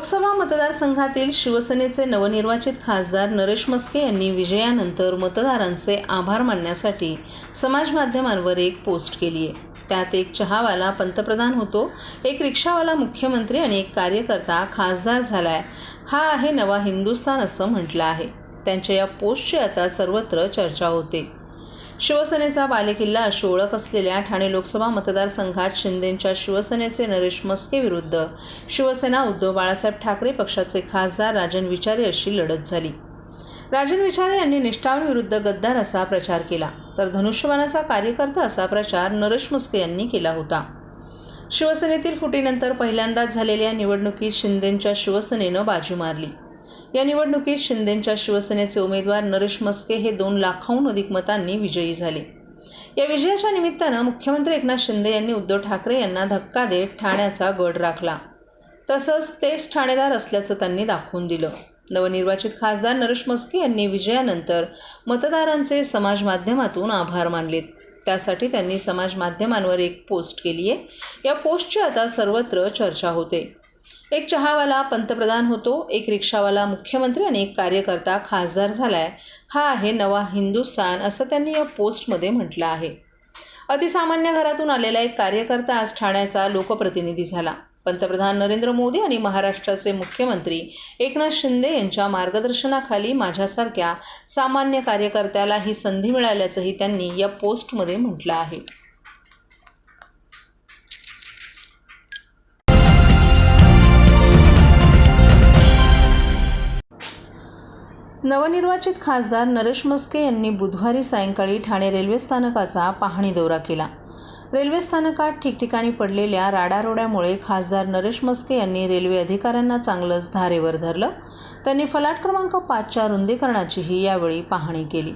लोकसभा मतदारसंघातील शिवसेनेचे नवनिर्वाचित खासदार नरेश मस्के यांनी विजयानंतर मतदारांचे आभार मानण्यासाठी समाज माध्यमांवर एक पोस्ट केली आहे. त्यात एक चहावाला पंतप्रधान होतो एक रिक्षावाला मुख्यमंत्री आणि एक कार्यकर्ता खासदार झालाय. हा आहे नवा हिंदुस्थान असं म्हटलं आहे. त्यांच्या या पोस्टची आता सर्वत्र चर्चा होते. शिवसेनेचा बालेकिल्ला अशी ओळख असलेल्या ठाणे लोकसभा मतदारसंघात शिंदेंच्या शिवसेनेचे नरेश मस्के विरुद्ध. शिवसेना उद्धव बाळासाहेब ठाकरे पक्षाचे खासदार राजन विचारे अशी लढत झाली. राजन विचारे यांनी निष्ठावांविरुद्ध गद्दार असा प्रचार केला. तर धनुष्यबाणाचा कार्यकर्ता असा प्रचार नरेश मस्के यांनी केला होता. शिवसेनेतील फुटीनंतर पहिल्यांदाच झालेल्या निवडणुकीत शिंदेंच्या शिवसेनेनं बाजी मारली. या निवडणुकीत शिंदेंच्या शिवसेनेचे उमेदवार नरेश मस्के हे दोन लाखाहून अधिक मतांनी विजयी झाले. या विजयाच्या निमित्तानं मुख्यमंत्री एकनाथ शिंदे यांनी उद्धव ठाकरे यांना धक्का देत ठाण्याचा गड राखला. तसंच तेच ठाणेदार असल्याचं त्यांनी दाखवून दिलं. नवनिर्वाचित खासदार नरेश मस्के यांनी विजयानंतर मतदारांचे समाज माध्यमातून आभार मानलेत. त्यासाठी त्यांनी समाज माध्यमांवर एक पोस्ट केली आहे या पोस्टची आता सर्वत्र चर्चा होते. एक चहावाला पंतप्रधान होतो एक रिक्षावाला मुख्यमंत्री आणि एक कार्यकर्ता खासदार झालाय. हा आहे नवा हिंदुस्थान असं त्यांनी या पोस्टमध्ये म्हटलं आहे. अतिसामान्य घरातून आलेला एक कार्यकर्ता आज ठाण्याचा लोकप्रतिनिधी झाला. पंतप्रधान नरेंद्र मोदी आणि महाराष्ट्राचे मुख्यमंत्री एकनाथ शिंदे यांच्या मार्गदर्शनाखाली माझ्यासारख्या सामान्य कार्यकर्त्याला ही संधी मिळाल्याचंही त्यांनी या पोस्टमध्ये म्हटलं आहे. नवनिर्वाचित खासदार नरेश मस्के यांनी बुधवारी सायंकाळी ठाणे रेल्वे स्थानकाचा पाहणी दौरा केला. रेल्वे स्थानकात ठिकठिकाणी पडलेल्या राडारोड्यामुळे खासदार नरेश मस्के यांनी रेल्वे अधिकाऱ्यांना चांगलंच धारेवर धरलं. त्यांनी फलाट क्रमांक पाचच्या रुंदीकरणाचीही यावेळी पाहणी केली.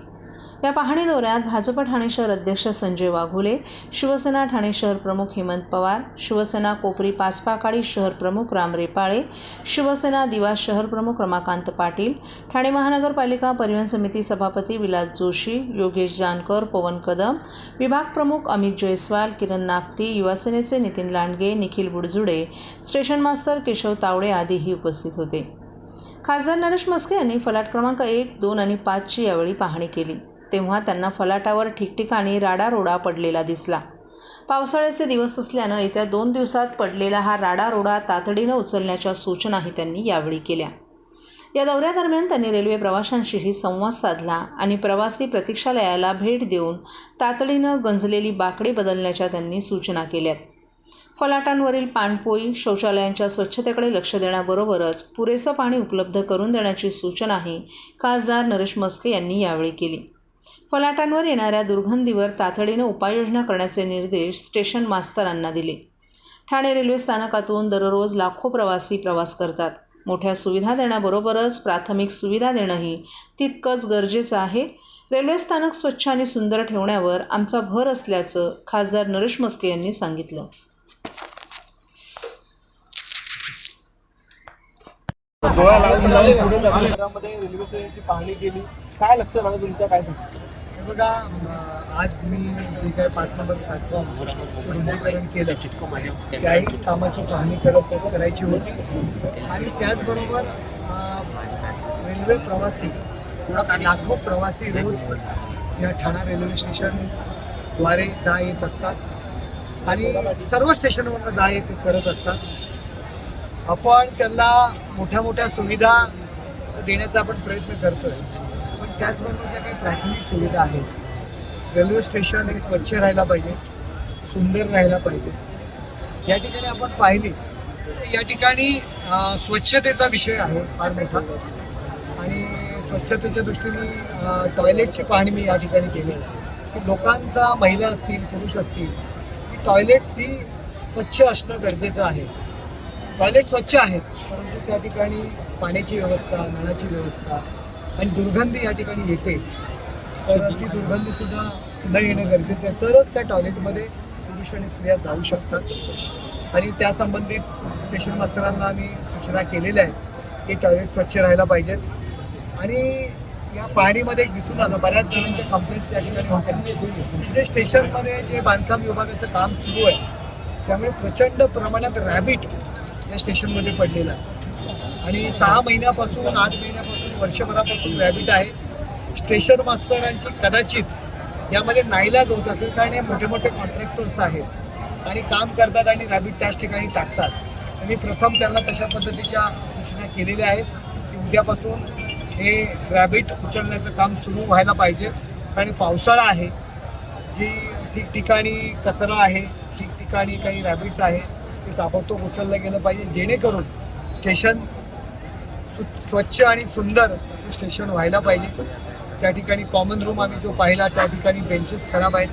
या पाहणी दौऱ्यात भाजप ठाणे शहर अध्यक्ष संजय वाघोले शिवसेना ठाणे शहर प्रमुख हेमंत पवार शिवसेना कोपरी पाचपाकाळी शहर प्रमुख राम रेपाळे शिवसेना दिवा शहर प्रमुख रमाकांत पाटील ठाणे महानगरपालिका परिवहन समिती सभापती विलास जोशी योगेश जानकर पवन कदम विभाग प्रमुख अमित जयस्वाल किरण नागती युवासेनेचे नितीन लांडगे निखिल बुडजुडे स्टेशन मास्तर केशव तावडे आदीही उपस्थित होते. खासदार नरेश मस्के यांनी फलाट क्रमांक एक दोन आणि पाचची यावेळी पाहणी केली. तेव्हा त्यांना फलाटावर ठिकठिकाणी राडारोडा पडलेला दिसला. पावसाळ्याचे दिवस असल्यानं येत्या दोन दिवसात पडलेला हा राडारोडा तातडीनं उचलण्याच्या सूचनाही त्यांनी यावेळी केल्या. या दौऱ्यादरम्यान त्यांनी रेल्वे प्रवाशांशीही संवाद साधला आणि प्रवासी प्रतीक्षालयाला भेट देऊन तातडीनं गंजलेली बाकडे बदलण्याच्या त्यांनी सूचना केल्यात. फलाटांवरील पाणपोई शौचालयांच्या स्वच्छतेकडे लक्ष देण्याबरोबरच पुरेसं पाणी उपलब्ध करून देण्याची सूचनाही खासदार नरेश मस्के यांनी यावेळी केली. फलाटांवर येणाऱ्या दुर्गंधीवर तातडीनं उपाययोजना करण्याचे निर्देश स्टेशन मास्तरांना दिले. ठाणे रेल्वे स्थानकातून दररोज लाखो प्रवासी प्रवास करतात. मोठ्या सुविधा देण्याबरोबरच प्राथमिक सुविधा देणंही तितकंच गरजेचं आहे. रेल्वे स्थानक स्वच्छ आणि सुंदर ठेवण्यावर आमचा भर असल्याचं खासदार नरेश मस्के यांनी सांगितलं. सोळा लावून लावून पुढे जाण्यामध्ये रेल्वे सेवेची पाहणी केली. काय लक्षात आलं तुमच्या? काय सांगता? हे बघा आज मी जे काय पाच नंबर प्लॅटफॉर्म केलं त्याही कामाची पाहणी करत करायची होती. आणि त्याचबरोबर रेल्वे प्रवासी लाखो प्रवासी रोज या ठाणा रेल्वे स्टेशनद्वारे जा येत असतात. आणि सर्व स्टेशनवरनं जा येत करत असतात. आपण त्यांना मोठ्या मोठ्या सुविधा देण्याचा आपण प्रयत्न करतोय. पण त्याचबरोबर ज्या काही प्राथमिक सुविधा आहेत रेल्वे स्टेशन हे स्वच्छ राहायला पाहिजे सुंदर राहायला पाहिजे. या ठिकाणी आपण पाहिले तर या ठिकाणी स्वच्छतेचा विषय आहे फार मोठा. आणि स्वच्छतेच्या दृष्टीने टॉयलेटची पाहणी मी या ठिकाणी केली. की लोकांचा महिला असतील पुरुष असतील की टॉयलेट्स ही स्वच्छ असणं गरजेचं आहे. टॉयलेट स्वच्छ आहेत परंतु त्या ठिकाणी पाण्याची व्यवस्था नळाची व्यवस्था आणि दुर्गंधी या ठिकाणी येते. तर ती दुर्गंधी सुद्धा न येणं गरजेचं आहे. तरच त्या टॉयलेटमध्ये पुरुष आणि स्त्रिया जाऊ शकतात. आणि त्या संबंधित स्टेशन मास्तरांना आम्ही सूचना केलेल्या आहेत की टॉयलेट स्वच्छ राहायला पाहिजेत. आणि या पाहणीमध्ये दिसून आलं बऱ्याच जणांच्या कंप्लेंट्स या ठिकाणी होत्या जे म्हणजे स्टेशनमध्ये जे बांधकाम विभागाचं काम सुरू आहे त्यामुळे प्रचंड प्रमाणात रॅबिट त्या स्टेशनमध्ये पडलेला आहे. आणि सहा महिन्यापासून आठ महिन्यापासून वर्षभरापासून रॅबिट आहे. स्टेशन मास्तरांची कदाचित यामध्ये नाईलाज होत असेल कारण हे मोठे मोठे कॉन्ट्रॅक्टर्स आहेत. आणि काम करतात आणि रॅबिट त्याच ठिकाणी टाकतात. आणि प्रथम त्यांना तशा पद्धतीच्या सूचना केलेल्या आहेत की उद्यापासून हे रॅबिट उचलण्याचं काम सुरू व्हायला पाहिजे. आणि पावसाळा आहे जी ठिकठिकाणी कचरा आहे ठिकठिकाणी काही रॅबिट्स आहे ताबडतोब उचललं गेलं पाहिजे जेणेकरून स्टेशन सु- स्वच्छ आणि सुंदर असं स्टेशन व्हायला पाहिजे. त्या ठिकाणी कॉमन रूम आम्ही जो पाहिला त्या ठिकाणी बेंचेस खराब आहेत.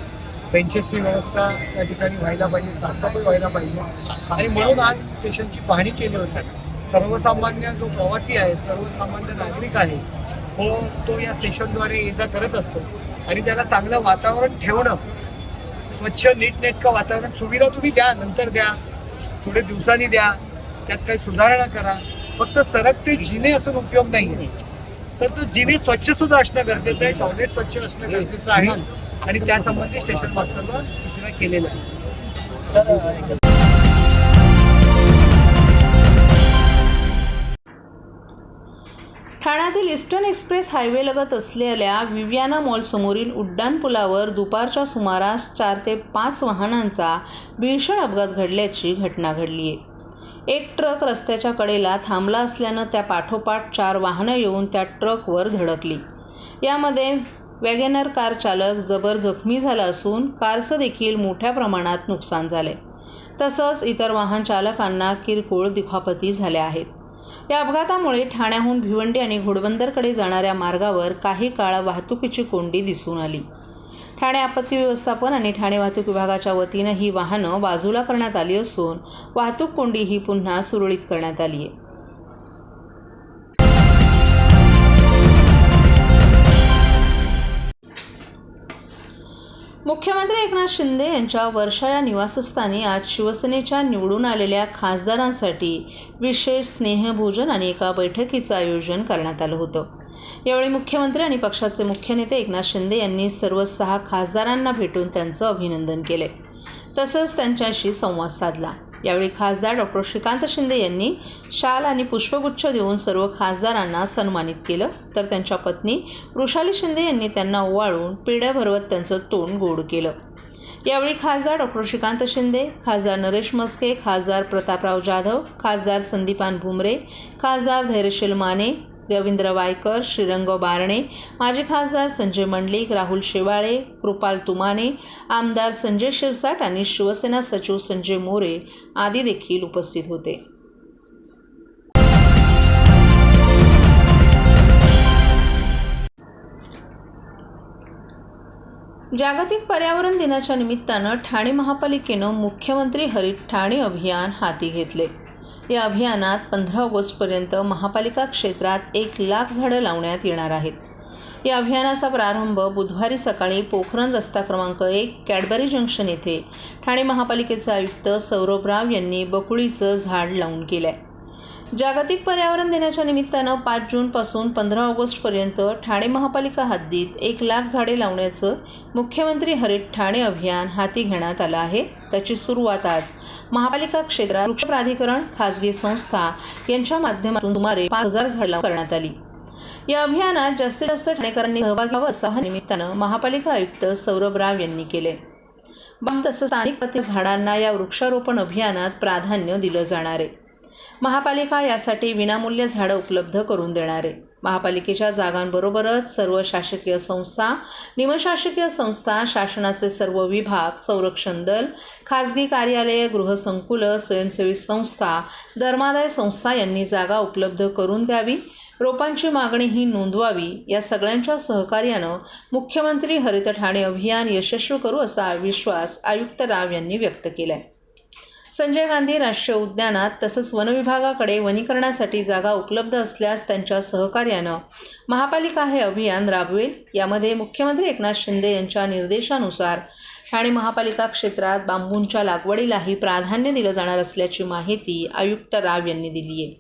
बेंचेसची व्यवस्था त्या ठिकाणी व्हायला पाहिजे साफसफाई व्हायला पाहिजे. आणि म्हणून आज स्टेशनची पाहणी केली होती. सर्वसामान्य जो प्रवासी आहे सर्वसामान्य नागरिक आहे हो तो या स्टेशनद्वारे ये जा करत असतो. आणि त्याला चांगलं वातावरण ठेवणं स्वच्छ नीटनेटकं वातावरण सुविधा तुम्ही द्या नंतर द्या. थोडे दिवसांनी द्या त्यात काही सुधारणा करा. फक्त सरकते जिने असून उपयोग नाही आहे तर तो जिने स्वच्छ सुद्धा असणं गरजेचं आहे टॉयलेट स्वच्छ असणं गरजेचं आहे. आणि त्यासंबंधी स्टेशन मास्टरला सूचना केलेल्या आहे ठाण्यातील ईस्टर्न एक्सप्रेस हायवेलगत असलेल्या विवियाना मॉलसमोरील उड्डाणपुलावर दुपारच्या सुमारास चार ते पाच वाहनांचा भीषण अपघात घडल्याची घटना घडली आहे. एक ट्रक रस्त्याच्या कडेला थांबला असल्यानं त्या पाठोपाठ चार वाहनं येऊन त्या ट्रकवर धडकली. यामध्ये वॅगेनर कार चालक जबर जखमी झाला असून कारचं देखील मोठ्या प्रमाणात नुकसान झाले तसंच इतर वाहन चालकांना किरकोळ दुखापती झाल्या आहेत. या अपघातामुळे ठाण्याहून भिवंडी आणि घोडबंदरकडे जाणाऱ्या मार्गावर काही काळ वाहतुकीची कोंडी दिसून आली. ठाणे आपत्ती व्यवस्थापन आणि ठाणे वाहतूक विभागाच्या वतीनं ही वाहनं बाजूला करण्यात आली असून वाहतूक कोंडी ही पुन्हा सुरळीत करण्यात आली आहे. मुख्यमंत्री एकनाथ शिंदे यांच्या वर्षा या निवासस्थानी आज शिवसेनेच्या निवडून आलेल्या खासदारांसाठी विशेष स्नेहभोजन आणि एका बैठकीचं आयोजन करण्यात आलं होतं. यावेळी मुख्यमंत्री आणि पक्षाचे मुख्य नेते एकनाथ शिंदे यांनी सर्व सहा खासदारांना भेटून त्यांचं अभिनंदन केले. तसंच त्यांच्याशी संवाद साधला. यावेळी खासदार डॉक्टर श्रीकांत शिंदे यांनी शाल आणि पुष्पगुच्छ देऊन सर्व खासदारांना सन्मानित केलं. तर त्यांच्या पत्नी वृषाली शिंदे यांनी त्यांना ओवाळून पिढ्या भरवत त्यांचं तोंड गोड केलं. यावेळी खासदार डॉक्टर श्रीकांत शिंदे खासदार नरेश मस्के खासदार प्रतापराव जाधव खासदार संदीपान भुमरे खासदार धैर्यशील माने रवींद्र वायकर श्रीरंग बारणे माजी खासदार संजय मंडलिक राहुल शेवाळे कृपाल तुमाने आमदार संजय शिरसाट आणि शिवसेना सचिव संजय मोरे आदी देखील उपस्थित होते. जागतिक पर्यावरण दिनाच्या निमित्तानं ठाणे महापालिकेनं मुख्यमंत्री हरित ठाणे अभियान हाती घेतले. या अभियानात पंधरा ऑगस्टपर्यंत महापालिका क्षेत्रात एक लाख झाडं लावण्यात येणार आहेत. या अभियानाचा प्रारंभ बुधवारी सकाळी पोखरण रस्ता क्रमांक एक कॅडबरी जंक्शन येथे ठाणे महापालिकेचे आयुक्त सौरभ राव यांनी बकुळीचं झाड लावून केलं आहे जागतिक पर्यावरण दिनाच्या निमित्तानं पाच जूनपासून पंधरा ऑगस्टपर्यंत ठाणे महापालिका हद्दीत एक लाख झाडे लावण्याचं मुख्यमंत्री हरित ठाणे अभियान हाती घेण्यात आलं आहे. त्याची सुरुवात आज महापालिका क्षेत्रात वृक्ष प्राधिकरण खाजगी संस्था यांच्या माध्यमातून सुमारे पाच हजार झाड करण्यात आली. या अभियानात जास्तीत जास्त ठाणेकरांनी सहभाग घ्यावा असा निमित्तानं महापालिका आयुक्त सौरभ राव यांनी केले बंद तसंच स्थानिक झाडांना या वृक्षारोपण अभियानात प्राधान्य दिलं जाणार आहे. महापालिका यासाठी विनामूल्य झाडं उपलब्ध करून देणार आहे. महापालिकेच्या जागांबरोबरच सर्व शासकीय संस्था निमशासकीय संस्था शासनाचे सर्व विभाग संरक्षण दल खाजगी कार्यालये गृहसंकुलं स्वयंसेवी संस्था धर्मादाय संस्था यांनी जागा उपलब्ध करून द्यावी. रोपांची मागणी ही नोंदवावी. या सगळ्यांच्या सहकार्यानं मुख्यमंत्री हरित ठाणे अभियान यशस्वी करू असा विश्वास आयुक्त राव यांनी व्यक्त केला आहे संजय गांधी राष्ट्रीय उद्यानात तसंच वनविभागाकडे वनीकरणासाठी जागा उपलब्ध असल्यास त्यांच्या सहकार्यानं महापालिका हे अभियान राबवेल. यामध्ये मुख्यमंत्री एकनाथ शिंदे यांच्या निर्देशानुसार ठाणे महापालिका क्षेत्रात बांबूंच्या लागवडीलाही प्राधान्य दिलं जाणार असल्याची माहिती आयुक्त राव यांनी दिली आहे.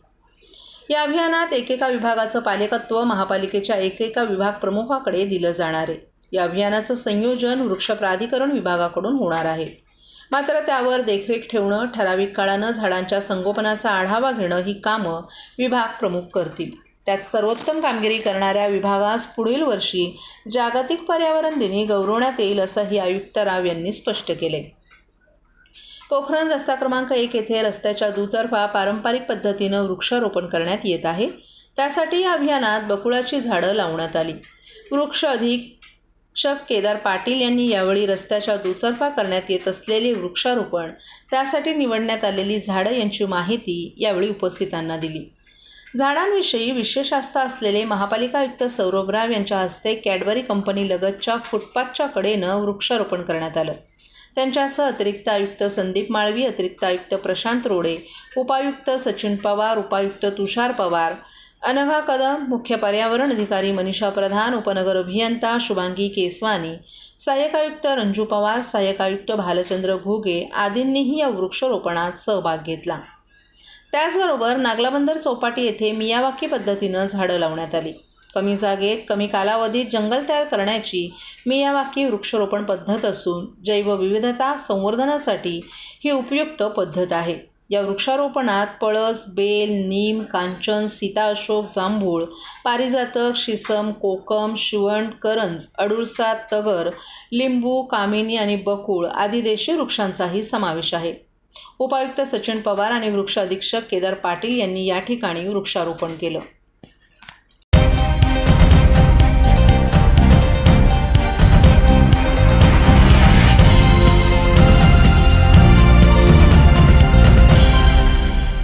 या अभियानात एकेका विभागाचं पालकत्व महापालिकेच्या एकेका विभाग प्रमुखाकडे दिलं जाणार आहे. या अभियानाचं संयोजन वृक्ष प्राधिकरण विभागाकडून होणार आहे. मात्र त्यावर देखरेख ठेवणं ठराविक काळानं झाडांच्या संगोपनाचा आढावा घेणं ही कामं विभाग प्रमुख करतील. त्यात सर्वोत्तम कामगिरी करणाऱ्या विभागास पुढील वर्षी जागतिक पर्यावरण दिनी गौरवण्यात येईल असंही आयुक्त राव यांनी स्पष्ट केले. पोखरण रस्ता क्रमांक एक येथे रस्त्याच्या दुतर्फा पारंपरिक पद्धतीनं वृक्षारोपण करण्यात येत आहे. त्यासाठी या अभियानात बकुळाची झाडं लावण्यात आली. वृक्ष अधिक शक केदार पाटील यांनी यावेळी रस्त्याच्या दुतर्फा करण्यात येत असलेले वृक्षारोपण त्यासाठी निवडण्यात आलेली झाडं यांची माहिती यावेळी उपस्थितांना दिली. झाडांविषयी विशेष आस्था असलेले महापालिका आयुक्त सौरभ राव यांच्या हस्ते कॅडबरी कंपनी लगतच्या फुटपाथच्या कडेनं वृक्षारोपण करण्यात आलं. त्यांच्यासह अतिरिक्त आयुक्त संदीप माळवी अतिरिक्त आयुक्त प्रशांत रोडे उपायुक्त सचिन पवार उपायुक्त तुषार पवार अनघा कदम मुख्य पर्यावरण अधिकारी मनीषा प्रधान उपनगर अभियंता शुभांगी केसवानी सहाय्यक आयुक्त रंजू पवार सहाय्यक आयुक्त भालचंद्र घोगे आदींनीही या वृक्षरोपणात सहभाग घेतला. त्याचबरोबर नागलाबंदर चौपाटी येथे मियावाकी पद्धतीनं झाडं लावण्यात आली. कमी जागेत कमी कालावधीत जंगल तयार करण्याची मियावाकी वृक्षरोपण पद्धत असून जैवविविधता संवर्धनासाठी ही उपयुक्त पद्धत आहे. या वृक्षारोपणात पळस बेल नीम कांचन सीता अशोक जांभूळ पारिजातक शिसम कोकम शिवण करंज अडुळसा तगर लिंबू कामिनी आणि बकुळ आदी देशी वृक्षांचाही समावेश आहे. उपायुक्त सचिन पवार आणि वृक्ष अधीक्षक केदार पाटील यांनी या ठिकाणी वृक्षारोपण केलं.